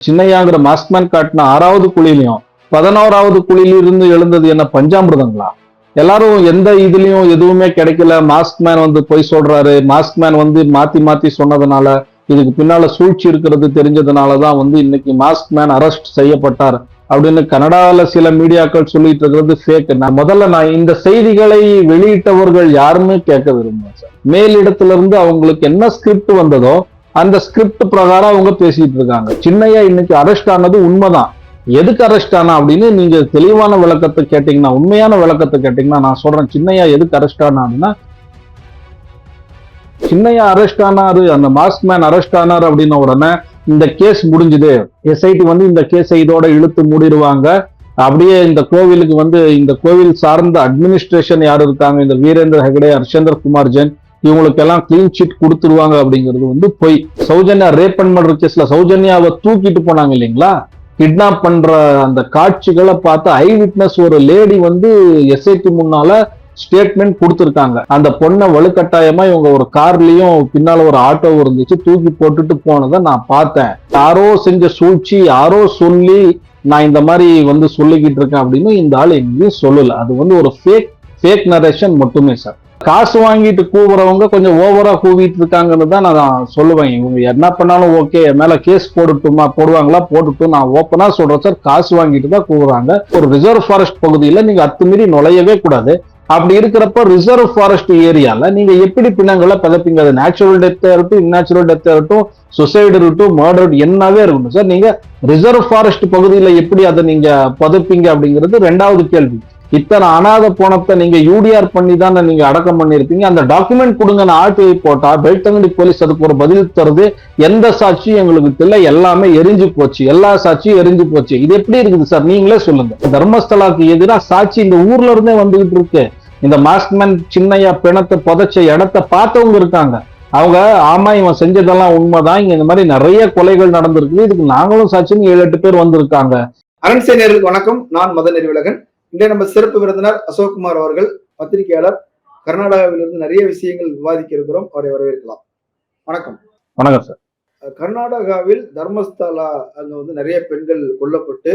சின்னையாங்கிற Maskman காட்டின ஆறாவது குழிலையும் பதினோராவது குழியிலிருந்து எழுந்தது என்ன பஞ்சாமிர்தங்களா? எல்லாரும் எந்த இதுலயும் எதுவுமே கிடைக்கல. மாஸ்க்மேன் வந்து பொய் சொல்றாரு. மாஸ்க்மேன் வந்து மாத்தி மாத்தி சொன்னதுனால இதுக்கு பின்னால சூழ்ச்சி இருக்கிறது தெரிஞ்சதுனாலதான் வந்து இன்னைக்கு மாஸ்க்மேன் அரெஸ்ட் செய்யப்பட்டார் அப்படின்னு கனடால சில மீடியாக்கள் சொல்லிட்டு இருக்கிறது ஃபேக் நான் முதல்ல நான் இந்த செய்திகளை வெளியிட்டவர்கள் யாருமே கேட்க விரும்புறேன் சார் மேலிடத்துல இருந்து அவங்களுக்கு என்ன ஸ்கிரிப்ட் வந்ததோ அந்த ஸ்கிரிப்ட் பிரகாரம் அவங்க பேசிட்டு இருக்காங்க. சின்னையா இன்னைக்கு அரெஸ்ட் ஆனது உண்மைதான். எதுக்கு அரெஸ்ட் ஆனா அப்படின்னு நீங்க தெளிவான விளக்கத்தை கேட்டீங்கன்னா உண்மையான விளக்கத்தை கேட்டீங்கன்னா நான் சொல்றேன் சின்னையா எதுக்கு அரெஸ்ட் ஆனா அப்படின்னா சின்னையா அரெஸ்ட் ஆனாரு அந்த மாஸ்க் மேன் அரெஸ்ட் ஆனாரு அப்படின்ன உடனே இந்த கேஸ் முடிஞ்சுது. எஸ்ஐடி வந்து இந்த கேஸை இதோட இழுத்து மூடிடுவாங்க. அப்படியே இந்த கோவிலுக்கு வந்து இந்த கோவில் சார்ந்த அட்மினிஸ்ட்ரேஷன் யார் இருக்காங்க? இந்த வீரேந்திர ஹெகடே ஹர்ஷேந்தர் குமார் ஜென் இவங்களுக்கெல்லாம் கிளீன் சீட் கொடுத்துருவாங்க அப்படிங்கிறது வந்து பொய். சௌஜன்யா ரேப் அண்ட் மர்டர் கேஸ்ல சௌஜன்யாவை தூக்கிட்டு போனாங்க இல்லைங்களா? கிட்னாப் பண்ற அந்த காட்சிகளை பார்த்து ஐ விட்னஸ் ஒரு லேடி வந்து எஸ்ஐடி முன்னால ஸ்டேட்மெண்ட் கொடுத்துருக்காங்க. அந்த பொண்ணை வலுக்கட்டாயமா இவங்க ஒரு கார்லயும் பின்னால ஒரு ஆட்டோ இருந்துச்சு தூக்கி போட்டுட்டு போனதை நான் பார்த்தேன். யாரோ செஞ்ச சூழ்ச்சி யாரோ சொல்லி நான் இந்த மாதிரி வந்து சொல்லிக்கிட்டு இருக்கேன் அப்படின்னு இந்த ஆள் எங்கேயும் சொல்லல. அது வந்து ஒரு ஃபேக் ஃபேக் நரேஷன் மட்டுமே சார் காசு வாங்கிட்டு கூவுறவங்க கொஞ்சம் ஓவரா கூவிட்டு இருக்காங்கன்னு தான் நான் சொல்லுவேன். இவங்க என்ன பண்ணாலும் ஓகே என் மேல கேஸ் போடட்டுமா போடுவாங்களா? போட்டுட்டும் நான் ஓப்பனா சொல்றேன் சார் காசு வாங்கிட்டு தான் கூவுறாங்க. ஒரு ரிசர்வ் ஃபாரஸ்ட் பகுதியில நீங்க அத்துமீறி நுழையவே கூடாது. அப்படி இருக்கிறப்ப ரிசர்வ் ஃபாரஸ்ட் ஏரியால நீங்க எப்படி பிணங்களை பதப்பீங்க? அது நேச்சுரல் டெத்தா இருக்கட்டும் இந்நேச்சுரல் டெத்தா இருக்கட்டும் சுசைடு இருக்கட்டும் மர்டர் என்னவே இருக்கணும் சார் நீங்க ரிசர்வ் ஃபாரஸ்ட் பகுதியில எப்படி அதை நீங்க பதப்பீங்க அப்படிங்கிறது ரெண்டாவது கேள்வி. இத்தனை அனாத போனத்தை நீங்க யூடிஆர் பண்ணி தானே நீங்க அடக்கம் பண்ணிருப்பீங்க. அந்த டாக்குமெண்ட் கொடுங்க ஆர்டிஐ போட்டா பெல்தங்கடி போலீஸ் அதுக்கு ஒரு பதில் தருது. எந்த சாட்சியும் எங்களுக்கு தெரியல. எல்லாமே எரிஞ்சு போச்சு. எல்லா சாட்சியும் எரிஞ்சு போச்சு. இது எப்படி இருக்குது சார்? நீங்களே சொல்லுங்க. தர்மஸ்தலாக்கு எதிராக சாட்சி இந்த ஊர்ல இருந்தே வந்துகிட்டு இருக்கு. இந்த மாஸ்க்மேன் சின்னையா பிணத்தை புதைச்ச இடத்த பார்த்தவங்க இருக்காங்க. அவங்க ஆமா இவன் செஞ்சதெல்லாம் உண்மைதான். இங்க இந்த மாதிரி நிறைய கொலைகள் நடந்திருக்கு. இதுக்கு நாங்களும் சாட்சின்னு ஏழு எட்டு பேர் வந்திருக்காங்க. அரண்சை நேர்களுக்கு வணக்கம். நான் மத நெறிவிலகன் இன்றைய நம்ம சிறப்பு விருந்தினர் அசோக்குமார் அவர்கள் பத்திரிகையாளர். கர்நாடகாவிலிருந்து நிறைய விஷயங்கள் விவாதிக்க இருக்கிறோம் அவரை வரவேற்கலாம். வணக்கம். வணக்கம் சார் கர்நாடகாவில் தர்மஸ்தலா அங்க வந்து நிறைய பெண்கள் கொல்லப்பட்டு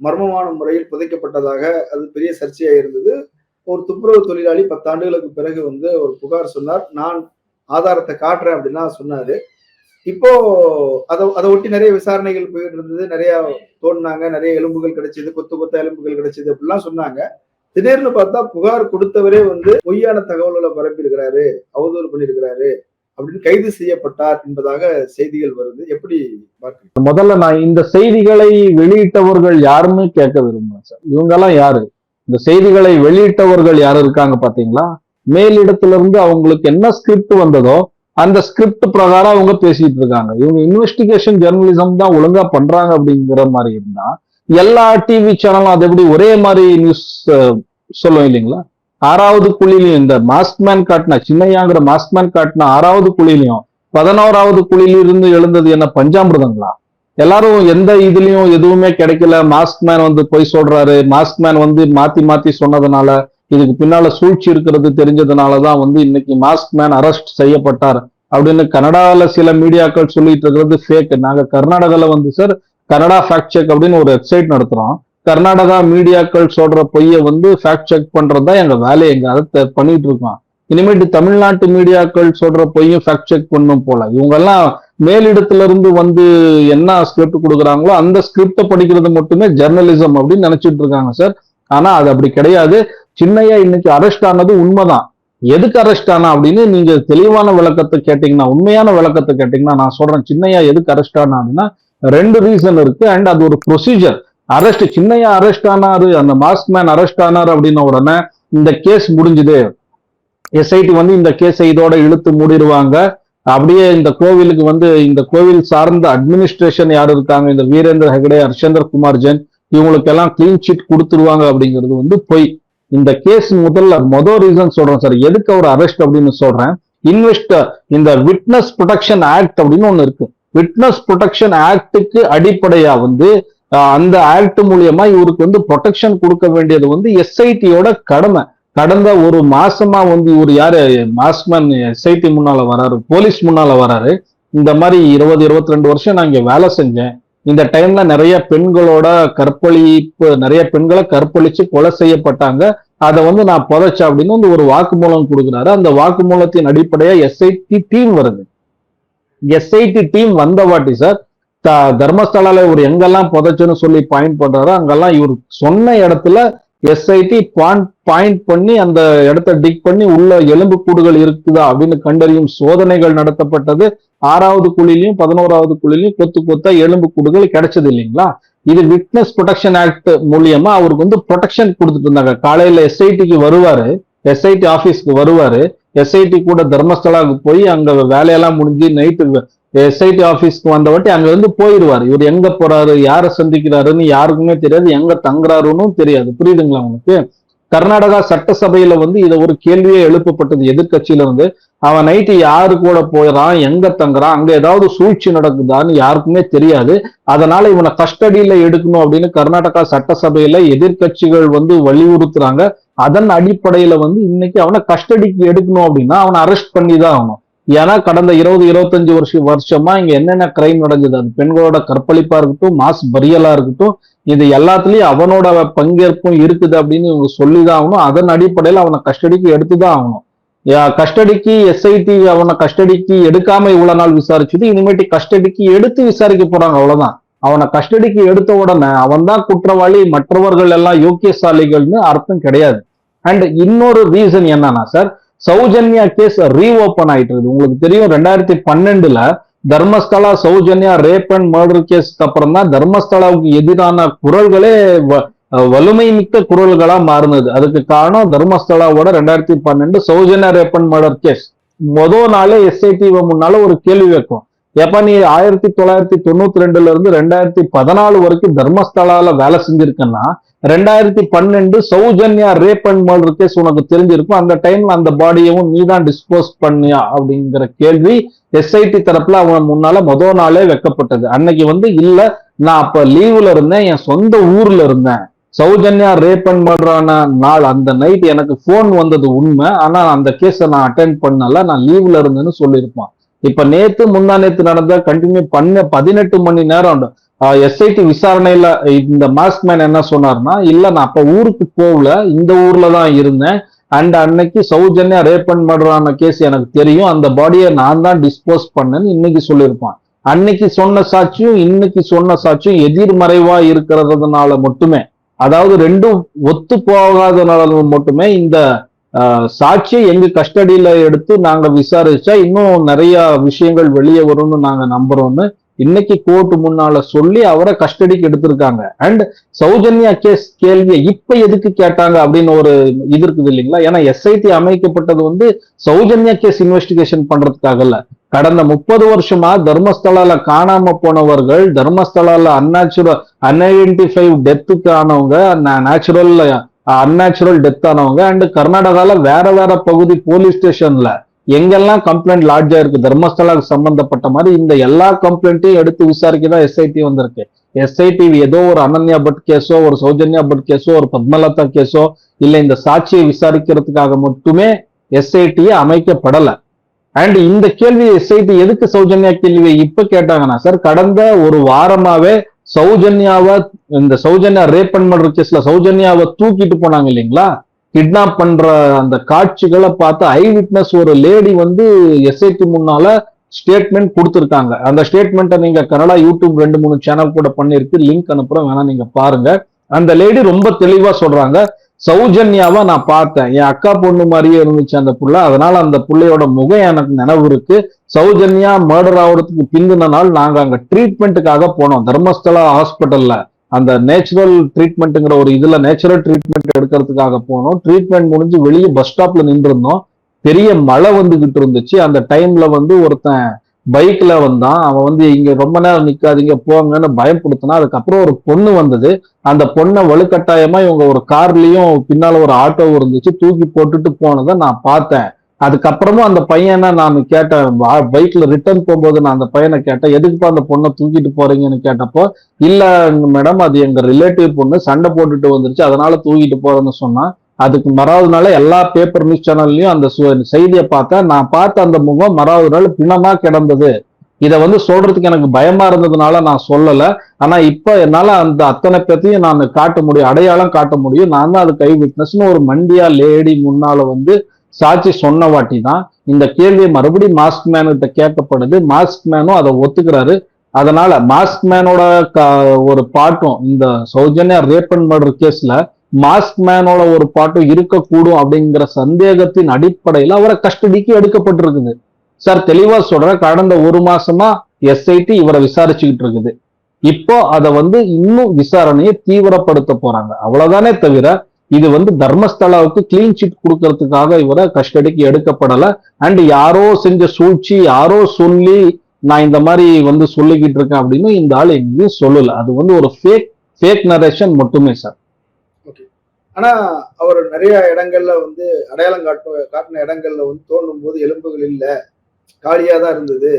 மர்மமான முறையில் புதைக்கப்பட்டதாக அது பெரிய சர்ச்சையா இருந்தது. ஒரு துப்புரவு தொழிலாளி பத்தாண்டுகளுக்கு பிறகு வந்து ஒரு புகார் சொன்னார். நான் ஆதாரத்தை காட்டுறேன் அப்படின்லாம் சொன்னாரு. இப்போ அதை அதை ஒட்டி நிறைய விசாரணைகள் போயிட்டு இருந்தது. நிறைய தோணுனாங்க. நிறைய எலும்புகள் கிடைச்சது கொத்து கொத்த எலும்புகள் கிடைச்சது அப்படிலாம் சொன்னாங்க. திடீர்னு பார்த்தா புகார் கொடுத்தவரே வந்து பொய்யான தகவல்களை பரப்பியிருக்கிறாரு அவதூறு பண்ணியிருக்கிறாரு அப்படின்னு கைது செய்யப்பட்டார் என்பதாக செய்திகள் வருது. எப்படி பார்க்க முதல்ல நான் இந்த செய்திகளை வெளியிட்டவர்கள் யாருன்னு கேட்க விரும்புறேன் சார். இவங்க எல்லாம் யாரு? இந்த செய்திகளை வெளியிட்டவர்கள் யாரு இருக்காங்க பாத்தீங்களா மேலிடத்துல இருந்து அவங்களுக்கு என்ன ஸ்கிரிப்ட் வந்ததோ அந்த ஸ்கிரிப்ட் பிரகாரம் அவங்க பேசிட்டு இருக்காங்க. இவங்க இன்வெஸ்டிகேஷன் ஜெர்னலிசம் தான் ஒழுங்கா பண்றாங்க அப்படிங்கிற மாதிரி இருந்தா எல்லா டிவி சேனலும் அது எப்படி ஒரே மாதிரி நியூஸ் சொல்லும் இல்லைங்களா? ஆறாவது குழிலையும் இந்த மாஸ்க்மேன் காட்டின சின்னையாங்கிற மாஸ்க்மேன் காட்டின ஆறாவது குழிலையும் பதினோராவது குழியிலிருந்து எழுந்தது என்ன பஞ்சாமிர்தங்களா? எல்லாரும் எந்த இதுலயும் எதுவுமே கிடைக்கல. மாஸ்க் மேன் வந்து பொய் சொல்றாரு. மாஸ்க் மேன் வந்து மாத்தி மாத்தி சொன்னதுனால இதுக்கு பின்னால சூழ்ச்சி இருக்கிறது தெரிஞ்சதுனால தான் வந்து இன்னைக்கு மாஸ்க் மேன் அரெஸ்ட் செய்யப்பட்டார். அப்படின்னு கனடாவில் சில மீடியாக்கள் சொல்லிட்டு இருக்கிறது ஃபேக் நாங்கள் கர்நாடகாவில் வந்து சார் கனடா ஃபேக்ட் செக் அப்படின்னு ஒரு வெப்சைட் நடத்துகிறோம் கர்நாடகா மீடியாக்கள் சொல்ற பொய்யை வந்து ஃபேக்ட் செக் பண்றது தான் எங்க வேலை. எங்க அதை பண்ணிட்டு இருக்கோம். இனிமேட்டு தமிழ்நாட்டு மீடியாக்கள் சொல்ற பொய்யும் ஃபேக்ட் செக் பண்ணும் போல. இவங்க எல்லாம் மேலிடத்துல இருந்து வந்து என்ன ஸ்கிரிப்ட் கொடுக்குறாங்களோ அந்த ஸ்கிரிப்டை படிக்கிறது மட்டுமே ஜெர்னலிசம் அப்படின்னு நினைச்சிட்டு இருக்காங்க சார் ஆனா அது அப்படி கிடையாது. சின்னையா இன்னைக்கு அரெஸ்ட் ஆனது உண்மைதான். எதுக்கு அரெஸ்ட் ஆனா அப்படின்னு நீங்க தெளிவான விளக்கத்தை கேட்டீங்கன்னா உண்மையான விளக்கத்தை கேட்டீங்கன்னா நான் சொல்றேன் சின்னையா எதுக்கு அரெஸ்ட் ஆனா அப்படின்னா ரெண்டு ரீசன் இருக்கு. அண்ட் அது ஒரு ப்ரொசீஜர் அரெஸ்ட் சின்னையா அரெஸ்ட் ஆனாரு அந்த மாஸ்க் மேன் அரெஸ்ட் ஆனாரு அப்படின்ன உடனே இந்த கேஸ் முடிஞ்சுது. எஸ்ஐடி வந்து இந்த கேஸை இதோட இழுத்து மூடிடுவாங்க. அப்படியே இந்த கோவிலுக்கு வந்து இந்த கோவில் சார்ந்த அட்மினிஸ்ட்ரேஷன் யார் இருக்காங்க? இந்த வீரேந்திர ஹெகடே ஹர்ஷேந்திர குமார் ஜென் இவங்களுக்கெல்லாம் கிளீன் சீட் கொடுத்துருவாங்க அப்படிங்கிறது வந்து பொய். இந்த கேஸ் முதல்ல மொதல் ரீசன் சொல்றேன் சார் எதுக்கு அவர் அரெஸ்ட் அப்படின்னு சொல்றேன்? இன்வெஸ்டர் இந்த விட்னஸ் ப்ரொடெக்ஷன் ஆக்ட் அப்படின்னு ஒண்ணு இருக்கு. விட்னஸ் ப்ரொடெக்ஷன் ஆக்டுக்கு அடிப்படையா வந்து அந்த ஆக்ட் மூலியமா இவருக்கு வந்து ப்ரொடெக்ஷன் கொடுக்க வேண்டியது வந்து எஸ்ஐடியோட கடமை. கடந்த ஒரு மாசமா வந்து இவர் யாரு? மாஸ்மேன் எஸ்ஐடி முன்னால வராரு போலீஸ் முன்னால வராரு. இந்த மாதிரி இருபது இருபத்தி ரெண்டு வருஷம் நான் இங்க வேலை செஞ்சேன். இந்த டைம்ல நிறைய பெண்களோட கற்பழிப்பு நிறைய பெண்களை கற்பழிச்சு கொலை செய்யப்பட்டாங்க. அதை வந்து நான் புதைச்சேன் அப்படின்னு வந்து ஒரு வாக்குமூலம் கொடுக்குறாரு. அந்த வாக்குமூலத்தின் அடிப்படையா எஸ்ஐடி டீம் வருது. எஸ்ஐடி டீம் வந்த வாட்டி சார் த- தர்மஸ்தலால இவர் எங்கெல்லாம் புதைச்சுன்னு சொல்லி பாயிண்ட் பண்றாரோ அங்கெல்லாம் இவர் சொன்ன இடத்துல எஸ்ஐடி பாயிண்ட் பாயிண்ட் பண்ணி அந்த இடத்த டிக் பண்ணி உள்ள எலும்பு கூடுகள் இருக்குதா அப்படின்னு கண்டறியும் சோதனைகள் நடத்தப்பட்டது. ஆறாவது குழிலையும் பதினோராவது குழிலையும் கொத்து கொத்தா எலும்பு கூடுகள் கிடைச்சது இல்லைங்களா? இது விட்னஸ் ப்ரொடெக்ஷன் ஆக்ட் மூலியமா அவருக்கு வந்து ப்ரொடெக்ஷன் கொடுத்துட்டு இருந்தாங்க. காலையில எஸ்ஐடிக்கு வருவாரு. எஸ்ஐடி ஆபீஸ்க்கு வருவாரு. எஸ்ஐடி கூட தர்மஸ்தலாவுக்கு போய் அங்க வேலையெல்லாம் முடிஞ்சு நைட்டு எஸ்ஐடி ஆபீஸ்க்கு வந்தவாட்டி அங்கேருந்து அங்க இருந்து போயிடுவாரு இவர் எங்க போறாரு யாரை சந்திக்கிறாருன்னு யாருக்குமே தெரியாது. எங்க தங்குறாருன்னு தெரியாது. புரியுதுங்களா உங்களுக்கு? கர்நாடகா சட்டசபையில வந்து இதை ஒரு கேள்வியே எழுப்பப்பட்டது எதிர்கட்சியில இருந்து அவன் நைட்டு யாரு கூட போயிடறான் எங்க தங்குறான் அங்க ஏதாவது சூழ்ச்சி நடக்குதான்னு யாருக்குமே தெரியாது. அதனால இவனை கஸ்டடியில எடுக்கணும் அப்படின்னு கர்நாடகா சட்டசபையில எதிர்க்கட்சிகள் வந்து வலியுறுத்துறாங்க. அதன் அடிப்படையில வந்து இன்னைக்கு அவனை கஸ்டடிக்கு எடுக்கணும் அப்படின்னா அவனை அரெஸ்ட் பண்ணி தான் ஆகணும். ஏன்னா கடந்த இருபது இருபத்தஞ்சு வருஷம் வருஷமா இங்க என்னென்ன கிரைம் நடந்தது? அது பெண்களோட கற்பழிப்பா இருக்கட்டும் மாஸ் பரியலா இருக்கட்டும் இது எல்லாத்துலயும் அவனோட பங்கேற்பும் இருக்குது அப்படின்னு இவங்க சொல்லிதான் ஆகணும். அதன் அடிப்படையில் அவனை கஸ்டடிக்கு எடுத்துதான் ஆகணும். கஸ்டடிக்கு எஸ்ஐடி அவனை கஸ்டடிக்கு எடுக்காம இவ்வளவு நாள் விசாரிச்சுட்டு இனிமேட்டு கஸ்டடிக்கு எடுத்து விசாரிக்க போறாங்க அவ்வளவுதான். அவனை கஸ்டடிக்கு எடுத்த உடனே அவன் தான் குற்றவாளி மற்றவர்கள் எல்லாம் யோக்கியசாலிகள்னு அர்த்தம் கிடையாது. அண்ட் இன்னொரு ரீசன் என்னன்னா சார் சௌஜன்யா கேஸ் ரீஓபன் ஆயிட்டு இருக்குது. உங்களுக்கு தெரியும் ரெண்டாயிரத்தி பன்னெண்டுல Dharmasthala Soujanya rape and murder கேஸ்க்கு அப்புறம் தான் தர்மஸ்தலாவுக்கு எதிரான குரல்களே வ- வலிமை மிக்க குரல்களா மாறினது. அதுக்கு காரணம் தர்மஸ்தலாவோட ரெண்டாயிரத்தி பன்னெண்டு Soujanya rape and murder case மொதல் நாளே எஸ்ஐடி முன்னால ஒரு கேள்வி வைக்கும். எப்ப நீ ஆயிரத்தி தொள்ளாயிரத்தி தொண்ணூத்தி ரெண்டுல இருந்து ரெண்டாயிரத்தி பதினாலு வரைக்கும் தர்மஸ்தலால வேலை செஞ்சிருக்கேன்னா ரெண்டாயிரத்தி பன்னெண்டு Soujanya rape and murder case உனக்கு தெரிஞ்சிருக்கும். அந்த டைம்ல அந்த பாடியவும் நீ தான் டிஸ்போஸ் பண்ணியா அப்படிங்கிற கேள்வி எஸ்ஐடி தரப்புல அவன் முன்னால மொதல் நாளே வைக்கப்பட்டது. அன்னைக்கு வந்து இல்ல நான் அப்ப லீவ்ல இருந்தேன் என் சொந்த ஊர்ல இருந்தேன். சௌஜன்யா ரேப் அண்ட் மர்டரான நாள் அந்த நைட் எனக்கு ஃபோன் வந்தது உண்மை. ஆனா அந்த கேஸை நான் அட்டென்ட் பண்ணல. நான் லீவ்ல இருந்தேன்னு சொல்லியிருப்பான். இப்ப நேத்து முந்தா நேத்து நடந்த கண்டினியூ பண்ண பதினெட்டு மணி நேரம் எஸ்ஐடி விசாரணையில இந்த மாஸ்க் மேன் என்ன சொன்னார்னா இல்ல நான் அப்ப ஊருக்கு போகல. இந்த ஊர்ல தான் இருந்தேன். அண்ட் அன்னைக்கு சௌஜன்யா ரேப் அண்ட் மர்டரான கேஸ் எனக்கு தெரியும். அந்த பாடியை நான் தான் டிஸ்போஸ் பண்ணேன்னு இன்னைக்கு சொல்லியிருப்பான். அன்னைக்கு சொன்ன சாட்சியும் இன்னைக்கு சொன்ன சாட்சியும் எதிர்மறைவா இருக்கிறதுனால மட்டுமே அதாவது ரெண்டும் ஒத்து போகாதனால மட்டுமே இந்த சாட்சியை எங்க கஸ்டடியில எடுத்து நாங்க விசாரிச்சா இன்னும் நிறைய விஷயங்கள் வெளியே வரும்னு நாங்க நம்புறோம்னு இன்னைக்கு கோர்ட் முன்னால சொல்லி அவரை கஸ்டடிக்கு எடுத்திருக்காங்க. அண்ட் சௌஜன்யா கேஸ் கேள்வியை இப்ப எதுக்கு கேட்டாங்க அப்படின்னு ஒரு இது இருக்குது இல்லைங்களா? ஏன்னா எஸ்ஐடி அமைக்கப்பட்டது வந்து சௌஜன்யா கேஸ் இன்வெஸ்டிகேஷன் பண்றதுக்காக இல்ல. கடந்த முப்பது வருஷமா தர்மஸ்தலால காணாம போனவர்கள் தர்மஸ்தலால அன்நேச்சுரல் அன்ஐடென்டிஃபை டெத்துக்கு ஆனவங்க நேச்சுரல் அன்நேச்சுரல் டெத் ஆனவங்க அண்ட் கர்நாடகால வேற வேற பகுதி போலீஸ் ஸ்டேஷன்ல எங்கெல்லாம் கம்ப்ளைண்ட் லாட்ஜ் ஆயிருக்கு தர்மஸ்தலாக்கு சம்பந்தப்பட்ட மாதிரி இந்த எல்லா கம்ப்ளைண்ட்டையும் எடுத்து விசாரிக்க தான் எஸ்ஐடி வந்திருக்கு. எஸ்ஐடி ஏதோ ஒரு அனன்யா பட் கேஸோ ஒரு சௌஜன்யா பட் கேஸோ ஒரு பத்மலதா கேஸோ இல்ல இந்த சாட்சியை விசாரிக்கிறதுக்காக மட்டுமே எஸ்ஐடியை அமைக்கப்படலை. அண்ட் இந்த கேள்வி எஸ்ஐடி எதுக்கு சௌஜன்யா கேள்வியை இப்ப கேட்டாங்கன்னா சார் கடந்த ஒரு வாரமாவே சௌஜன்யாவை இந்த சௌஜன்யா ரேப் அண்ட் மர்டர் கேஸ்ல சௌஜன்யாவை தூக்கிட்டு போனாங்க இல்லைங்களா? கிட்னாப் பண்ற அந்த காட்சிகளை பார்த்து ஐ விட்னஸ் ஒரு லேடி வந்து எஸ்ஐடி முன்னால ஸ்டேட்மெண்ட் கொடுத்துருக்காங்க. அந்த ஸ்டேட்மெண்ட்டை நீங்க கனடா யூடியூப் ரெண்டு மூணு சேனல் கூட பண்ணிருக்கு லிங்க் அனுப்புறேன் வேணா நீங்க பாருங்க. அந்த லேடி ரொம்ப தெளிவா சொல்றாங்க. சௌஜன்யாவா நான் பார்த்தேன். என் அக்கா பொண்ணு மாதிரியே இருந்துச்சு அந்த புள்ள. அதனால அந்த பிள்ளையோட முகம் எனக்கு நினைவு இருக்கு. சௌஜன்யா மர்டர் ஆகுறதுக்கு பிந்தின நாள் நாங்க அங்க ட்ரீட்மெண்ட்டுக்காக போனோம். தர்மஸ்தலா ஹாஸ்பிட்டல்ல அந்த நேச்சுரல் ட்ரீட்மெண்ட்டுங்கிற ஒரு இதுல நேச்சுரல் ட்ரீட்மெண்ட் எடுக்கிறதுக்காக போனோம். ட்ரீட்மெண்ட் முடிஞ்சு வெளியே பஸ் ஸ்டாப்ல நின்றுருந்தோம். பெரிய மழை வந்துகிட்டு இருந்துச்சு. அந்த டைம்ல வந்து ஒருத்தன் பைக்ல வந்தான். அவன் வந்து இங்க ரொம்ப நேரம் நிக்காதீங்க போங்கன்னு பயப்படுத்தினா அதுக்கப்புறம் ஒரு பொண்ணு வந்தது. அந்த பொண்ணை வலுக்கட்டாயமா இவங்க ஒரு கார்லயும் பின்னால ஒரு ஆட்டோ இருந்துச்சு. தூக்கி போட்டுட்டு போனதை நான் பார்த்தேன். அதுக்கப்புறமும் அந்த பையனை நான் கேட்டேன் பைக்ல ரிட்டர்ன் போகும்போது நான் அந்த பையனை கேட்டேன் எதுக்குப்பா அந்த பொண்ணை தூக்கிட்டு போறீங்கன்னு கேட்டப்போ இல்ல மேடம் அது எங்க ரிலேட்டிவ் பொண்ணு சண்டை போட்டுட்டு வந்துருச்சு அதனால தூக்கிட்டு போறேன்னு சொன்னா அதுக்கு மறாவது நாள் எல்லா பேப்பர் நியூஸ் சேனல்லையும் அந்த செய்தியை பார்த்தேன். நான் பார்த்த அந்த முகம் மறாவது நாள் பிணமா கிடந்தது. இதை வந்து சொல்றதுக்கு எனக்கு பயமா இருந்ததுனால நான் சொல்லல. ஆனா இப்ப என்னால அந்த அத்தனை பேர்த்தையும் நான் காட்ட முடியும் அடையாளம் காட்ட முடியும். நான் தான் அது கை விட்னஸ்னு ஒரு மண்டியா லேடி முன்னால வந்து சாட்சி சொன்ன வாட்டி தான் இந்த கேள்வி மறுபடியும் மாஸ்க் மேன் கிட்ட கேட்கப்படுது. மாஸ்க் மேனும் அதை ஒத்துக்கிறாரு. அதனால மாஸ்க் மேனோட க- ஒரு பாட்டும் இந்த சௌஜன்யா ரேப் அண்ட் மர்டர் கேஸ்ல மாஸ்க் மேனோட ஒரு பாட்டும் இருக்கக்கூடும் அப்படிங்கிற சந்தேகத்தின் அடிப்படையில் அவரை கஸ்டடிக்கு எடுக்கப்பட்டிருக்குது. சார் தெளிவா சொல்ற கடந்த ஒரு மாசமா எஸ்ஐடி இவரை விசாரிச்சுக்கிட்டு இருக்குது. இப்போ அதை வந்து இன்னும் விசாரணையை தீவிரப்படுத்த போறாங்க. அவ்வளவுதானே தவிர இது வந்து தர்மஸ்தலாவுக்கு கிளீன் சிட் கொடுக்கறதுக்காக இவரை கஸ்டடிக்கு எடுக்கப்படல. அண்ட் யாரோ செஞ்ச சூழ்ச்சி யாரோ சொல்லி நான் இந்த மாதிரி வந்து சொல்லிக்கிட்டு இருக்கேன் அப்படின்னு இந்த ஆள் எங்கேயும் சொல்லல. அது வந்து ஒரு ஃபேக் ஃபேக் நரேஷன் மட்டுமே சார் ஆனா அவர் நிறைய இடங்கள்ல வந்து அடையாளம் காட்டு காட்டின இடங்கள்ல வந்து தோண்டும் போது எலும்புகள் இல்ல காலியா தான் இருந்தது.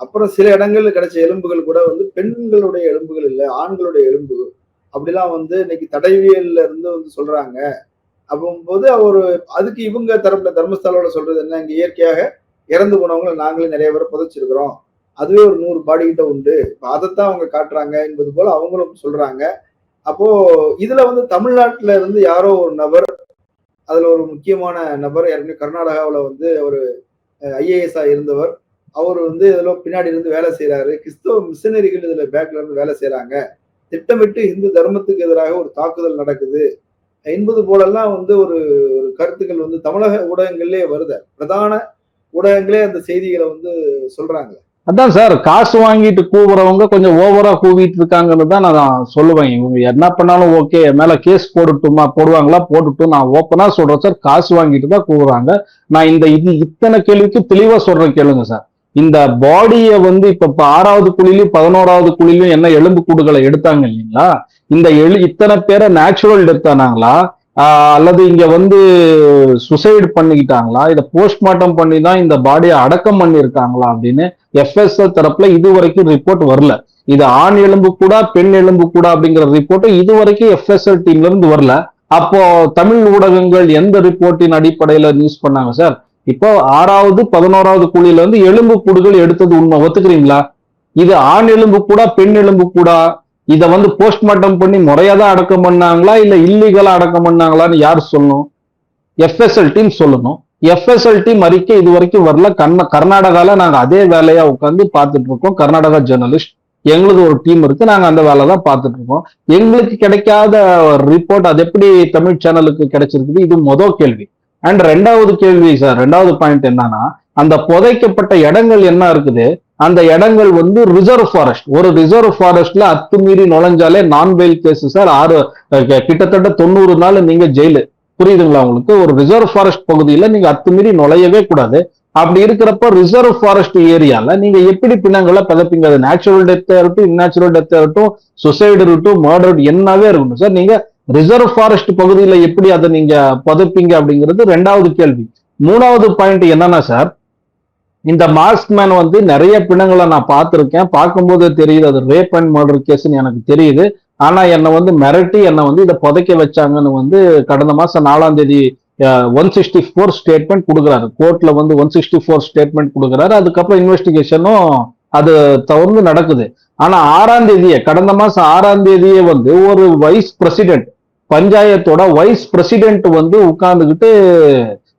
அப்புறம் சில இடங்கள்ல கிடைச்ச எலும்புகள் கூட வந்து பெண்களுடைய எலும்புகள் இல்ல ஆண்களுடைய எலும்புகள். அப்படிலாம் வந்து இன்னைக்கு தடவியல்ல இருந்து வந்து சொல்றாங்க. அப்போது அவர் அதுக்கு இவங்க தரப்புல தர்மஸ்தலோட சொல்றது என்ன? இங்க இயற்கையாக இறந்து போனவங்களை நாங்களே நிறைய பேரை புதைச்சிருக்கிறோம். அதுவே ஒரு நூறு பாடி கிட்ட உண்டு. இப்போ அதைத்தான் அவங்க காட்டுறாங்க என்பது போல அவங்களும் சொல்றாங்க. அப்போ இதுல வந்து தமிழ்நாட்டுல இருந்து யாரோ ஒரு நபர் அதுல ஒரு முக்கியமான நபர் ஏற்கனவே கர்நாடகாவில் வந்து ஒரு ஐஏஎஸ்ஆ இருந்தவர். அவர் வந்து இதில் பின்னாடி இருந்து வேலை செய்யறாரு கிறிஸ்தவ மிஷினரிகள் இதுல பேக்ல இருந்து வேலை செய்யறாங்க திட்டமிட்டு இந்து தர்மத்துக்கு எதிராக ஒரு தாக்குதல் நடக்குது. என்பது போலெல்லாம் வந்து ஒரு ஒரு கருத்துக்கள் வந்து தமிழக ஊடகங்கள்லேயே வருது. பிரதான ஊடகங்களே அந்த செய்திகளை வந்து சொல்றாங்க. அதான் சார் காசு வாங்கிட்டு கூவுறவங்க கொஞ்சம் ஓவரா கூவிட்டு இருக்காங்கன்னு தான் நான் சொல்லுவேன். இவங்க என்ன பண்ணாலும் ஓகே என் மேல கேஸ் போடட்டுமா போடுவாங்களா போட்டுட்டும் நான் ஓப்பனா சொல்றேன் சார் காசு வாங்கிட்டு தான் கூவுறாங்க. நான் இந்த இது இத்தனை கேள்விக்கு தெளிவா சொல்றேன் கேளுங்க சார். இந்த பாடியை வந்து இப்ப இப்ப ஆறாவது குழிலையும் பதினோராவது குழிலையும் என்ன எலும்பு கூடுகளை எடுத்தாங்க இல்லைங்களா? இந்த எழு இத்தனை பேரை நேச்சுரல் டெத் ஆனாங்களா? அல்லது இங்க வந்து சுசைடு பண்ணிக்கிட்டாங்களா? இதை போஸ்ட்மார்ட்டம் பண்ணி தான் இந்த பாடியை அடக்கம் பண்ணியிருக்காங்களா அப்படின்னு எஃப்எஸ்எல் தரப்புல இது வரைக்கும் ரிப்போர்ட் வரல. இது ஆண் எலும்பு கூட பெண் எலும்பு கூட அப்படிங்கிற ரிப்போர்ட்டும் இது வரைக்கும் எஃப்எஸ்எல் டீம்ல இருந்து வரல. அப்போ தமிழ் ஊடகங்கள் எந்த ரிப்போர்ட்டின் அடிப்படையில நியூஸ் பண்ணாங்க சார்? இப்போ ஆறாவது பதினோராவது குழியில இருந்து எலும்பு புடுகள் எடுத்தது உண்மை. ஒத்துக்கிறீங்களா? இது ஆண் எலும்பு கூட பெண் எலும்பு கூட? இத வந்து போஸ்ட்மார்ட்டம் பண்ணி முறையா தான் அடக்கம் பண்ணாங்களா? இல்ல இல்லீகலா அடக்கம் பண்ணாங்களான்னு யார் சொல்லணும்? எஃப்எஸ்எல் டீம் சொல்லணும். எஃப்எஸ்எல் டீம் அறிக்கை இது வரைக்கும் வரல. கர்ண கர்நாடகால நாங்க அதே வேலையா உட்காந்து பார்த்துட்டு இருக்கோம் கர்நாடகா ஜேர்னலிஸ்ட் எங்களுக்கு ஒரு டீம் இருக்கு. நாங்க அந்த வேலை தான் பார்த்துட்டு இருக்கோம் எங்களுக்கு கிடைக்காத ரிப்போர்ட் அது எப்படி தமிழ் சேனலுக்கு கிடைச்சிருக்குது? இது மொதல் கேள்வி. அண்ட் ரெண்டாவது கேள்வி சார் ரெண்டாவது பாயிண்ட் என்னன்னா அந்த புதைக்கப்பட்ட இடங்கள் என்ன இருக்குது? அந்த இடங்கள் வந்து ரிசர்வ் ஃபாரஸ்ட் ஒரு ரிசர்வ் ஃபாரஸ்ட்ல அத்துமீறி நுழைஞ்சாலே நான் பெயில் கேஸ் சார் ஆறு கிட்டத்தட்ட தொண்ணூறு நாள் நீங்க ஜெயிலு புரியுதுங்களா உங்களுக்கு? ஒரு ரிசர்வ் ஃபாரஸ்ட் பகுதியில நீங்க அத்துமீறி நுழையவே கூடாது. அப்படி இருக்கிறப்ப ரிசர்வ் ஃபாரஸ்ட் ஏரியால நீங்க எப்படி பிணங்களை பதப்பீங்க? அது நேச்சுரல் டெத்தா இருக்கட்டும் இந்நேச்சுரல் டெத்தா இருக்கட்டும் சுசைடு இருக்கட்டும் மர்டர் என்னவே இருக்கணும் சார் நீங்க ரிசர்வ் ஃபாரஸ்ட் பகுதியில எப்படி அதை நீங்க புதைப்பீங்க அப்படிங்கிறது ரெண்டாவது கேள்வி. மூணாவது பாயிண்ட் என்னன்னா சார் இந்த மாஸ்க் மேன் வந்து நிறைய பிணங்களை நான் பார்த்துருக்கேன். பார்க்கும்போது தெரியுது அது ரேப் அண்ட் மர்டர் கேஸ்ன்னு எனக்கு தெரியுது. ஆனா என்னை வந்து மிரட்டி என்னை வந்து இதை புதைக்க வச்சாங்கன்னு வந்து கடந்த மாசம் நாலாம் தேதி ஒன் சிக்ஸ்டி ஃபோர் ஸ்டேட்மெண்ட் கொடுக்குறாரு. கோர்ட்ல வந்து ஒன் சிக்ஸ்டி ஃபோர் ஸ்டேட்மெண்ட் கொடுக்குறாரு. அதுக்கப்புறம் இன்வெஸ்டிகேஷனும் அது தொடர்ந்து நடக்குது. ஆனா ஆறாம் தேதியே கடந்த மாசம் ஆறாம் தேதியே வந்து ஒரு வைஸ் பிரசிடென்ட் பஞ்சாயத்தோட வைஸ் பிரசிடென்ட் வந்து உட்கார்ந்துக்கிட்டு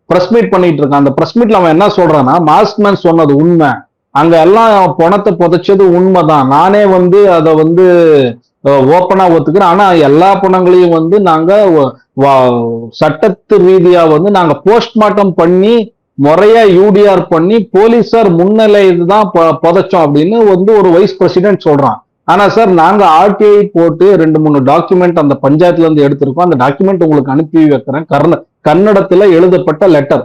பிரஸ் மீட் பண்ணிட்டு இருக்கான். அந்த பிரஸ் மீட்ல அவன் என்ன சொல்றான்னா மாஸ்க்மேன் சொன்னது உண்மை. அங்க எல்லாம் பணத்தை புதைச்சது உண்மைதான். நானே வந்து அதை வந்து ஓப்பனா ஒத்துக்கிறேன். ஆனா எல்லா பணங்களையும் வந்து நாங்க வ- சட்டத்து ரீதியா வந்து நாங்க போஸ்ட்மார்ட்டம் பண்ணி முறையா யூடிஆர் பண்ணி போலீசார் முன்னிலையில் தான் புதைச்சோம் அப்படின்னு வந்து ஒரு வைஸ் பிரசிடென்ட் சொல்றான். ஆனா சார் நாங்க ஆர்டிஐ போட்டு ரெண்டு மூணு டாக்குமெண்ட் அந்த பஞ்சாயத்துல இருந்து எடுத்திருக்கோம். அந்த டாக்குமெண்ட் உங்களுக்கு அனுப்பி வைக்கிறேன். கர்ண கன்னடத்துல எழுதப்பட்ட லெட்டர்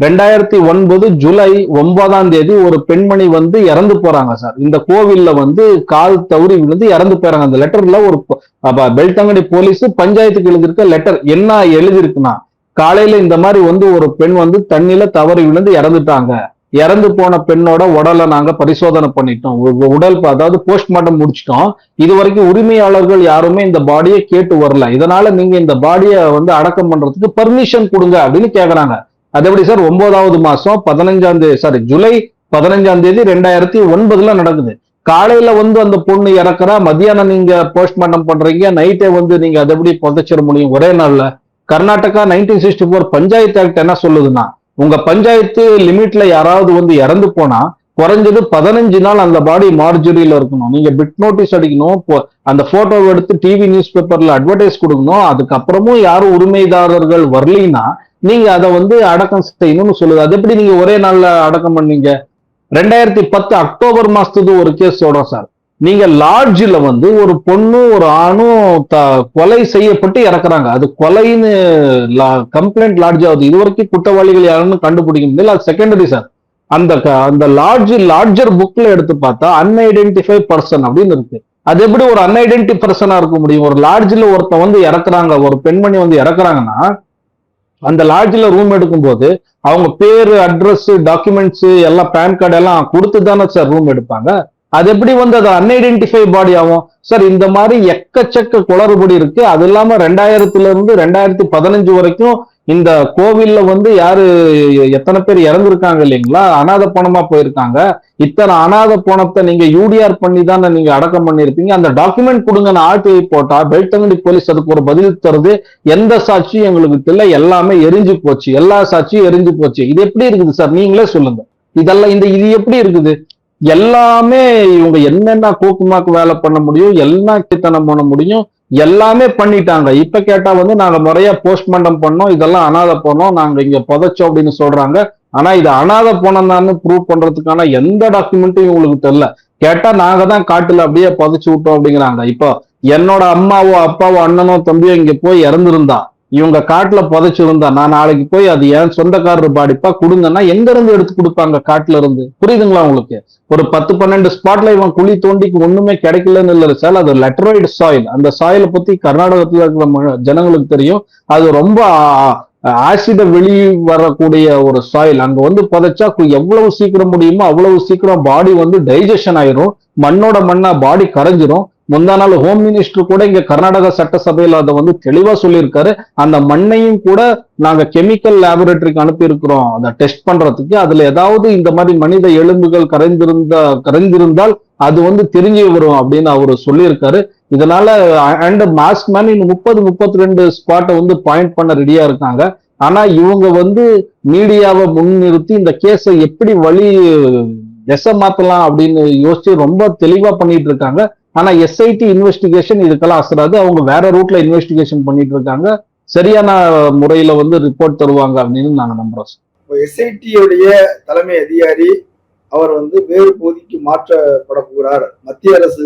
ரெண்டாயிரத்தி ஒன்பது ஜூலை ஒன்பதாம் தேதி ஒரு பெண்மணி வந்து இறந்து போறாங்க சார். இந்த கோவில்ல வந்து கால் தவறி விழுந்து இறந்து போறாங்க அந்த லெட்டர்ல ஒரு ப- பெல்தங்கடி போலீஸ் பஞ்சாயத்துக்கு எழுதியிருக்க லெட்டர் என்ன எழுதியிருக்குன்னா காலையில இந்த மாதிரி வந்து ஒரு பெண் வந்து தண்ணியில தவறி விழுந்து இறந்துட்டாங்க. இறந்து போன பெண்ணோட உடலை நாங்க பரிசோதனை பண்ணிட்டோம். உடல் அதாவது போஸ்ட்மார்ட்டம் முடிச்சிட்டோம். இது வரைக்கும் உரிமையாளர்கள் யாருமே இந்த பாடியை கேட்டு வரல. இதனால நீங்க இந்த பாடியை வந்து அடக்கம் பண்றதுக்கு பர்மிஷன் கொடுங்க அப்படின்னு கேக்குறாங்க. அது எப்படி சார்? ஒன்பதாவது மாசம் பதினஞ்சாம் தேதி சாரி ஜூலை பதினஞ்சாம் தேதி ரெண்டாயிரத்தி ஒன்பதுல நடக்குது. காலையில வந்து அந்த பொண்ணு இறக்குறா. மத்தியானம் நீங்க போஸ்ட்மார்ட்டம் பண்றீங்க. நைட்டே வந்து நீங்க அதை எப்படி புதைச்சிட முடியும்? ஒரே நாள்ல. Karnataka nineteen sixty four panchayat act என்ன சொல்லுதுன்னா உங்க பஞ்சாயத்து லிமிட்ல யாராவது வந்து இறந்து போனா குறைஞ்சது பதினஞ்சு நாள் அந்த பாடி மார்ஜரியில இருக்கணும். நீங்க பிட் நோட்டீஸ் அடிக்கணும் அந்த போட்டோவை எடுத்து டிவி நியூஸ் பேப்பர்ல அட்வர்டைஸ் கொடுக்கணும். அதுக்கப்புறமும் யாரும் உரிமைதாரர்கள் வரலைன்னா நீங்க அதை வந்து அடக்கம் செய்யணும்னு சொல்லுது. அது எப்படி நீங்க ஒரே நாள்ல அடக்கம் பண்ணீங்க? ரெண்டாயிரத்தி பத்து அக்டோபர் மாசத்துக்கு ஒரு கேஸ் சொல்றோம் சார். நீங்க லாட்ஜில் வந்து ஒரு பொண்ணும் ஒரு ஆணும் த- கொலை செய்யப்பட்டு இறக்குறாங்க. அது கொலைன்னு கம்ப்ளைண்ட் லாட்ஜ் ஆகுது இது வரைக்கும் குற்றவாளிகள் யாருன்னு கண்டுபிடிக்க முடியல. அது செகண்டரி சார் அந்த க- அந்த லாட்ஜ் லார்ஜர் புக்ல எடுத்து பார்த்தா அன்ஐடென்டிஃபை பர்சன் அப்படின்னு இருக்கு. அது எப்படி ஒரு அன்ஐடென்டி பர்சனா இருக்க முடியும்? ஒரு லாட்ஜில் ஒருத்தன் வந்து இறக்குறாங்க. ஒரு பெண்மணி வந்து இறக்குறாங்கன்னா அந்த லாட்ஜில் ரூம் எடுக்கும்போது அவங்க பேரு அட்ரஸ் டாக்குமெண்ட்ஸ் எல்லாம் பேன் கார்டு எல்லாம் கொடுத்து தானே சார் ரூம் எடுப்பாங்க. அது எப்படி வந்து அது அன்ஐடென்டிஃபை பாடி ஆகும்? சார் இந்த மாதிரி எக்கச்சக்க குளறுபடி இருக்கு. அது இல்லாம ரெண்டாயிரத்துல இருந்து ரெண்டாயிரத்தி பதினஞ்சு வரைக்கும் இந்த கோவில்ல வந்து யாரு எத்தனை பேர் இறந்துருக்காங்க இல்லைங்களா? அனாத பணமா போயிருக்காங்க. இத்தனை அனாத பணத்தை நீங்க யூடிஆர் பண்ணி தானே நீங்க அடக்கம் பண்ணிருப்பீங்க. அந்த டாக்குமெண்ட் கொடுங்க நான் ஆர்டிஐ போட்டா பெல்டங்கடி போலீஸ் அதுக்கு ஒரு பதில் தருது. எந்த சாட்சியும் எங்களுக்கு தெரியல. எல்லாமே எரிஞ்சு போச்சு. எல்லா சாட்சியும் எரிஞ்சு போச்சு. இது எப்படி இருக்குது சார் நீங்களே சொல்லுங்க. இதெல்லாம் இந்த இது எப்படி இருக்குது? எல்லாமே இவங்க என்னென்ன கோக்குமாக்கு வேலை பண்ண முடியும் எல்லாம் கீர்த்தனம் பண்ண முடியும் எல்லாமே பண்ணிட்டாங்க. இப்ப கேட்டா வந்து நாங்க முறையா போஸ்ட்மார்ட்டம் பண்ணோம் இதெல்லாம் அனாத போனோம் நாங்க இங்க புதைச்சோம் அப்படின்னு சொல்றாங்க. ஆனா இது அனாத போனம் ப்ரூவ் பண்றதுக்கான எந்த டாக்குமெண்ட்டும் இவங்களுக்கு தெரியல. கேட்டா நாங்க தான் காட்டுல அப்படியே புதைச்சு விட்டோம் அப்படிங்கிறாங்க. இப்போ என்னோட அம்மாவோ அப்பாவோ அண்ணனோ தம்பியோ இங்க போய் இறந்துருந்தா இவங்க காட்டுல புதைச்சிருந்தா நான் நாளைக்கு போய் அது என் சொந்தக்காரர் பாடிப்பா கொடுங்கன்னா எங்க இருந்து எடுத்து கொடுப்பாங்க காட்டுல இருந்து? புரியுதுங்களா உங்களுக்கு? ஒரு பத்து பன்னெண்டு ஸ்பாட்ல இவன் குழி தோண்டிக்கு ஒண்ணுமே கிடைக்கலன்னு இல்ல சார். அது லெட்டராய்டு சாயில் அந்த சாயிலை பத்தி கர்நாடகத்துல இருக்கிற ம- ஜனங்களுக்கு தெரியும். அது ரொம்ப ஆசிட வெளி வரக்கூடிய ஒரு சாயில் அங்க வந்து புதைச்சா எவ்வளவு சீக்கிரம் முடியுமோ அவ்வளவு சீக்கிரம் பாடி வந்து டைஜஷன் ஆயிரும். மண்ணோட மண்ணா பாடி கரைஞ்சிரும். முந்தா நாள் ஹோம் மினிஸ்டர் கூட இங்க கர்நாடக சட்டசபையில் அதை வந்து தெளிவா சொல்லியிருக்காரு. அந்த மண்ணையும் கூட நாங்க கெமிக்கல் லேபரேட்டரிக்கு அனுப்பியிருக்கிறோம். அதை டெஸ்ட் பண்றதுக்கு. அதுல ஏதாவது இந்த மாதிரி மனித எலும்புகள் கரைந்திருந்த கரைந்திருந்தால் அது வந்து தெரிஞ்சு வரும் அப்படின்னு அவரு சொல்லியிருக்காரு. இதனால அண்ட் மாஸ்க் மேன் இன்னும் முப்பது முப்பத்தி ரெண்டு ஸ்பாட்டை வந்து பாயிண்ட் பண்ண ரெடியா இருக்காங்க. ஆனா இவங்க வந்து மீடியாவை முன்னிறுத்தி இந்த கேஸை எப்படி வழி எச மாத்தலாம் அப்படின்னு யோசிச்சு ரொம்ப தெளிவா பண்ணிட்டு இருக்காங்க. ஆனா எஸ்ஐடி இன்வெஸ்டிகேஷன் இதுக்கெல்லாம் அசராது. அவங்க வேற ரூட்ல இன்வெஸ்டிகேஷன் பண்ணிட்டு இருக்காங்க. சரியான முறையில வந்து ரிப்போர்ட் தருவாங்க அப்படின்னு நாங்க நம்புறோம் இப்போ எஸ்ஐடியுடைய தலைமை அதிகாரி அவர் வந்து வேறு பகுதிக்கு மாற்றப்பட போகிறார் மத்திய அரசு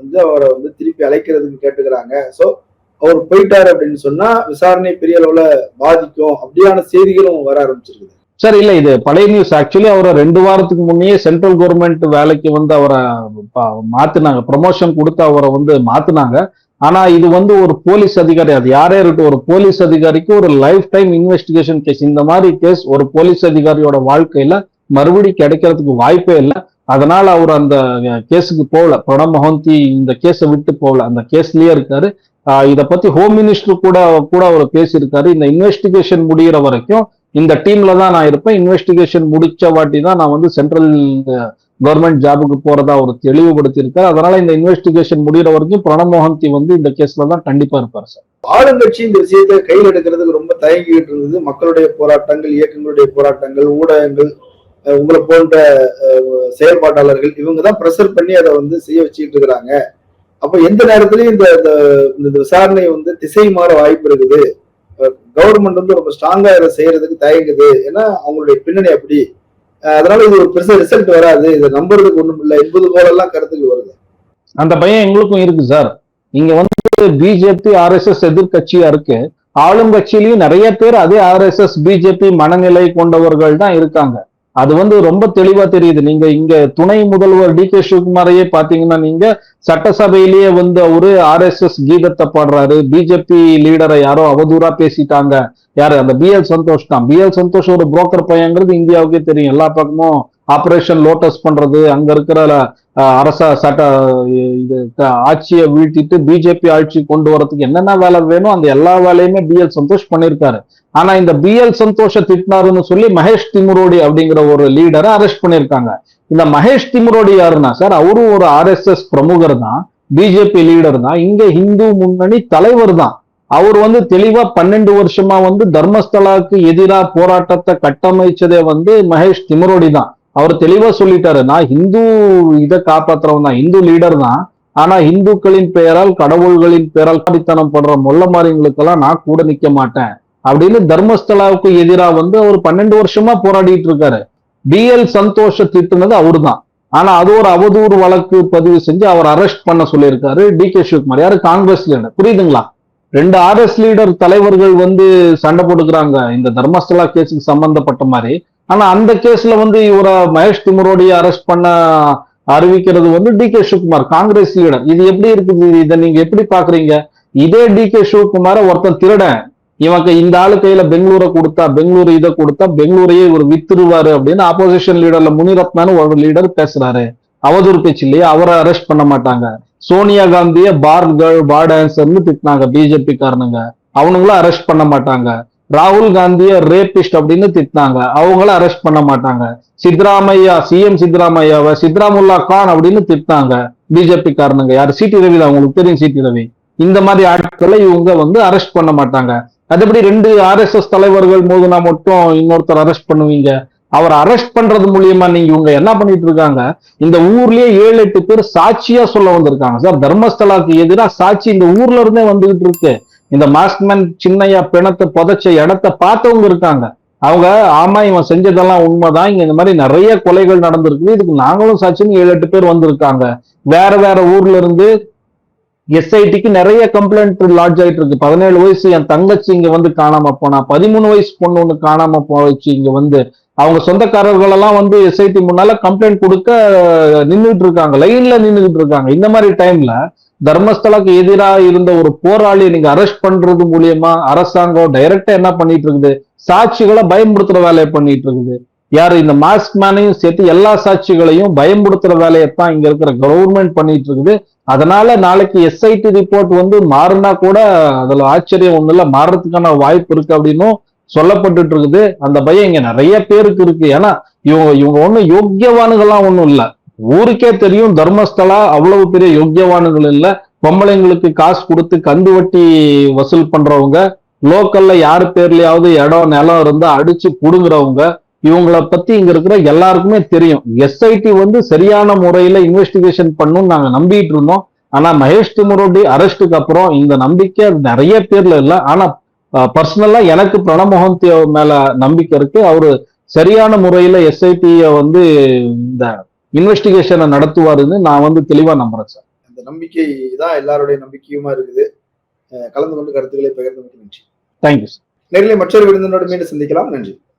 வந்து அவரை வந்து திருப்பி அழைக்கிறதுக்கு கேட்டுக்கிறாங்க. ஸோ அவர் போயிட்டார் அப்படின்னு சொன்னா விசாரணை பெரிய அளவுல பாதிக்கும். அப்படியான செய்திகளும் வர ஆரம்பிச்சிருக்குது. சார் இல்ல இது பழைய நியூஸ் ஆக்சுவலி அவரை ரெண்டு வாரத்துக்கு முன்னே சென்ட்ரல் கவர்மெண்ட் வேலைக்கு வந்து அவரை மாத்தினாங்க. ப்ரமோஷன் கொடுத்து அவரை வந்து மாத்தினாங்க. ஆனா இது வந்து ஒரு போலீஸ் அதிகாரி அது யாரே இருக்கட்டும் ஒரு போலீஸ் அதிகாரிக்கு ஒரு லைஃப் டைம் இன்வெஸ்டிகேஷன் கேஸ் இந்த மாதிரி கேஸ் ஒரு போலீஸ் அதிகாரியோட வாழ்க்கையில மறுபடி கிடைக்கிறதுக்கு வாய்ப்பே இல்லை. அதனால அவர் அந்த கேஸுக்கு போகல. பிரணப் மொஹந்தி இந்த கேஸை விட்டு போகல. அந்த கேஸ்லயே இருக்காரு. இதை பத்தி ஹோம் மினிஸ்டர் கூட கூட அவர் பேசியிருக்காரு. இந்த இன்வெஸ்டிகேஷன் முடிகிற வரைக்கும் இந்த டீம்ல தான் நான் இருப்பேன். இன்வெஸ்டிகேஷன் முடிச்ச வாட்டி தான் நான் வந்து சென்ட்ரல் கவர்மெண்ட் ஜாபுக்கு போறதா அவர் தெளிவுபடுத்தியிருக்காரு. அதனால இந்த இன்வெஸ்டிகேஷன் முடிகிற வரைக்கும் பிரணப் மோகந்தி வந்து இந்த கேஸ்ல தான் கண்டிப்பா இருப்பார் சார். ஆளுங்கட்சி இந்த விஷயத்தை கையில் எடுக்கிறதுக்கு ரொம்ப தயங்கிட்டு இருந்தது. மக்களுடைய போராட்டங்கள் இயக்கங்களுடைய போராட்டங்கள் ஊடகங்கள் உங்களை போன்ற செயல்பாட்டாளர்கள் இவங்க தான் ப்ரெஷர் பண்ணி அதை வந்து செய்ய வச்சுக்கிட்டு இருக்கிறாங்க. அப்ப எந்த நேரத்திலையும் இந்த இந்த- இந்த விசாரணை வந்து திசை மாற வாய்ப்பு இருக்குது. கவர்மெண்ட் வந்து ரொம்ப ஸ்ட்ராங்கா இதை செய்யறதுக்கு தயங்குது. ஏன்னா அவங்களுடைய பின்னணி அப்படி. அதனால இது ஒரு பெருசா ரிசல்ட் வராது. இதை நம்புறதுக்கு ஒண்ணும் இல்லை. என்பது போலெல்லாம் கருத்துக்கு வருது. அந்த பையன் எங்களுக்கும் இருக்கு சார். இங்க வந்து பிஜேபி ஆர்எஸ்எஸ் எதிர்கட்சியா இருக்கு. ஆளும் கட்சியிலயும் நிறைய பேர் அதே ஆர்எஸ்எஸ் பிஜேபி மனநிலை கொண்டவர்கள் தான் இருக்காங்க. அது வந்து ரொம்ப தெளிவா தெரியுது. நீங்க இங்க துணை முதல்வர் டி கே சிவகுமாரையே பாத்தீங்கன்னா நீங்க சட்டசபையிலேயே வந்து அவரு ஆர்எஸ்எஸ் கீதத்தை பாடுறாரு. பிஜேபி லீடரை யாரோ அவதூறா பேசிட்டாங்க. யாரு? அந்த பிஎல் சந்தோஷ் தான். பிஎல் சந்தோஷ் ஒரு புரோக்கர் பையங்கிறது இந்தியாவுக்கே தெரியும். எல்லா பக்கமும் ஆப்ரேஷன் லோட்டஸ் பண்றது அங்க இருக்கிற அரச சட்ட இது க- ஆட்சியை வீழ்த்திட்டு பிஜேபி ஆட்சி கொண்டு வரதுக்கு என்னென்ன வேலை வேணும் அந்த எல்லா வேலையுமே பிஎல் சந்தோஷ் பண்ணியிருக்காரு. ஆனா இந்த பிஎல் சந்தோஷ திட்டினாருன்னு சொல்லி மகேஷ் திமுரோடி அப்படிங்கிற ஒரு லீடரை அரெஸ்ட் பண்ணியிருக்காங்க. இந்த மகேஷ் திமுரோடி யாருன்னா சார் அவரும் ஒரு ஆர்எஸ்எஸ் பிரமுகர் தான் பிஜேபி லீடர் தான் இங்க இந்து முன்னணி தலைவர் தான். அவர் வந்து தெளிவா பன்னெண்டு வருஷமா வந்து தர்மஸ்தலாவுக்கு எதிராக போராட்டத்தை கட்டமைச்சதே வந்து மகேஷ் திமுரோடி தான். அவர் தெளிவா சொல்லிட்டாரு நான் இந்து இதை காப்பாத்துறவன் தான் இந்து லீடர் தான் ஆனா இந்துக்களின் பெயரால் கடவுள்களின் பெயரால் காடித்தனம் பண்ற மொல்ல மாறிங்களுக்கெல்லாம் நான் கூட நிக்க மாட்டேன் அப்படின்னு தர்மஸ்தலாவுக்கு எதிராக வந்து அவர் பன்னெண்டு வருஷமா போராடிட்டு இருக்காரு. பிஎல் சந்தோஷ திட்டுனது அவர்தான். ஆனா அது ஒரு அவதூறு வழக்கு பதிவு செஞ்சு அவர் அரெஸ்ட் பண்ண சொல்லியிருக்காரு டி. கே. சிவகுமார். யாரு? Congress leader. புரியுதுங்களா? ரெண்டு ஆர்எஸ் லீடர் தலைவர்கள் வந்து சண்டை போட்டுக்கிறாங்க. இந்த தர்மஸ்தலா கேஸுக்கு சம்பந்தப்பட்ட மாதிரி ஆனா அந்த கேஸ்ல வந்து இவரை மகேஷ் திமுரோடியை அரெஸ்ட் பண்ண அறிவிக்கிறது வந்து D K Sivakumar Congress leader இது எப்படி இருக்குது? இதை நீங்க எப்படி பாக்குறீங்க இதே டி கே சிவகுமார ஒருத்தன் திருடன். இவங்க இந்த ஆளு கையில பெங்களூரை கொடுத்தா பெங்களூரு இதை கொடுத்தா பெங்களூரையே இவர் வித்துருவாரு அப்படின்னு ஆப்போசிஷன் லீடர்ல முனிரத்னான்னு ஒரு லீடர் பேசுறாரு. அவதூறு பேச்சு இல்லையா? அவரை அரெஸ்ட் பண்ண மாட்டாங்க. சோனியா காந்திய பார் கேர்ள் பார் டான்சர்னு திட்டினாங்க. பிஜேபி காரணங்க. அவனுங்களும் அரெஸ்ட் பண்ண மாட்டாங்க. ராகுல் காந்திய ரேபிஸ்ட் அப்படின்னு திட்டினாங்க. அவங்கள அரெஸ்ட் பண்ண மாட்டாங்க. சித்தராமையா சிஎம் சித்ராமையாவை சித்ராமுல்லா கான் அப்படின்னு திட்டாங்க பிஜேபி காரணங்க. யார்? சிடி ரவி தான். உங்களுக்கு தெரியும் சிடி ரவி. இந்த மாதிரி ஆட்களை இவங்க வந்து அரெஸ்ட் பண்ண மாட்டாங்க. அதுபடி ரெண்டு ஆர்எஸ்எஸ் தலைவர்கள் மோதுனா மட்டும் இன்னொருத்தர் அரெஸ்ட் பண்ணுவீங்க? அவர் அரெஸ்ட் பண்றது மூலியமா நீங்க இவங்க என்ன பண்ணிட்டு இருக்காங்க? இந்த ஊர்லயே ஏழு எட்டு பேர் சாட்சியா சொல்ல வந்திருக்காங்க. சார் தர்மஸ்தலாக்கு எதிராக சாட்சி இந்த ஊர்ல இருந்தே வந்துகிட்டு இருக்கு. இந்த மாஸ்க்மேன் சின்னையா பிணத்தை புதைச்ச இடத்த பார்த்தவங்க இருக்காங்க. அவங்க ஆமா இவன் செஞ்சதெல்லாம் உண்மைதான். இங்க இந்த மாதிரி நிறைய கொலைகள் நடந்திருக்கு இதுக்கு நாங்களும் சாட்சின்னு ஏழு எட்டு பேர் வந்திருக்காங்க. வேற வேற ஊர்ல இருந்து எஸ்ஐடிக்கு நிறைய கம்ப்ளைண்ட் லாட்ஜ் ஆயிட்டு இருக்கு. பதினேழு வயசு என் தங்கச்சி இங்க வந்து காணாம போனா. பதிமூணு வயசு பொண்ணு ஒண்ணு காணாம போச்சு இங்க வந்து. அவங்க சொந்தக்காரர்கள் எல்லாம் வந்து எஸ்ஐடி முன்னால கம்ப்ளைண்ட் கொடுக்க நின்றுட்டு இருக்காங்க. லைன்ல நின்றுட்டு இருக்காங்க. இந்த மாதிரி டைம்ல தர்மஸ்தலாக்கு எதிராக இருந்த ஒரு போராளியை நீங்க அரெஸ்ட் பண்றது மூலியமா அரசாங்கம் டைரக்டா என்ன பண்ணிட்டு இருக்குது? சாட்சிகளை பயன்படுத்துற வேலையை பண்ணிட்டு இருக்குது. யார்? இந்த மாஸ்க் மேனையும் சேர்த்து எல்லா சாட்சிகளையும் பயன்படுத்துற வேலையை தான் இங்க இருக்கிற கவர்மெண்ட் பண்ணிட்டு இருக்குது. அதனால நாளைக்கு எஸ்ஐடி ரிப்போர்ட் வந்து மாறினா கூட அதுல ஆச்சரியம் ஒண்ணு இல்ல. மாறுறதுக்கான வாய்ப்பு இருக்கு அப்படின்னும் சொல்லப்பட்டுட்டு இருக்குது. அந்த பயம் இங்க நிறைய பேருக்கு இருக்கு. ஏன்னா இவங்க இவங்க ஒன்றும் யோக்கியவானுகள்லாம் ஒண்ணும் இல்லை. ஊருக்கே தெரியும் தர்மஸ்தலா அவ்வளவு பெரிய யோக்கியவானுகள் இல்ல. பொம்பளைங்களுக்கு காசு கொடுத்து கந்து வட்டி வசூல் பண்றவங்க லோக்கல்ல யார் பேர்லயாவது இடம் நிலம் இருந்தா அடிச்சு புடுங்குறவங்க இவங்கள பத்தி இங்க இருக்கிற எல்லாருக்குமே தெரியும். எஸ்ஐடி வந்து சரியான முறையில இன்வெஸ்டிகேஷன் பண்ணும் நாங்க நம்பிட்டு இருந்தோம். ஆனா மகேஷ் திமுரோடி அரெஸ்டுக்கு அப்புறம் இந்த நம்பிக்கை நிறைய பேர்ல இல்ல. ஆனா பர்சனலா எனக்கு பிரணப் மொஹந்தி மேல நம்பிக்கை இருக்கு. அவரு சரியான முறையில எஸ்ஐடிய வந்து இந்த இன்வெஸ்டிகேஷனை நடத்துவாருன்னு நான் வந்து தெளிவா நம்புறேன் சார். அந்த நம்பிக்கை தான் எல்லாருடைய நம்பிக்கையுமா இருக்குது. கலந்து கொண்டு கருத்துக்களை பகிர்ந்தமைக்கு நன்றி. தேங்க்யூ சார் நேரிலே மற்றொரு விருந்தினோடு மீண்டும் சந்திக்கலாம். நன்றி.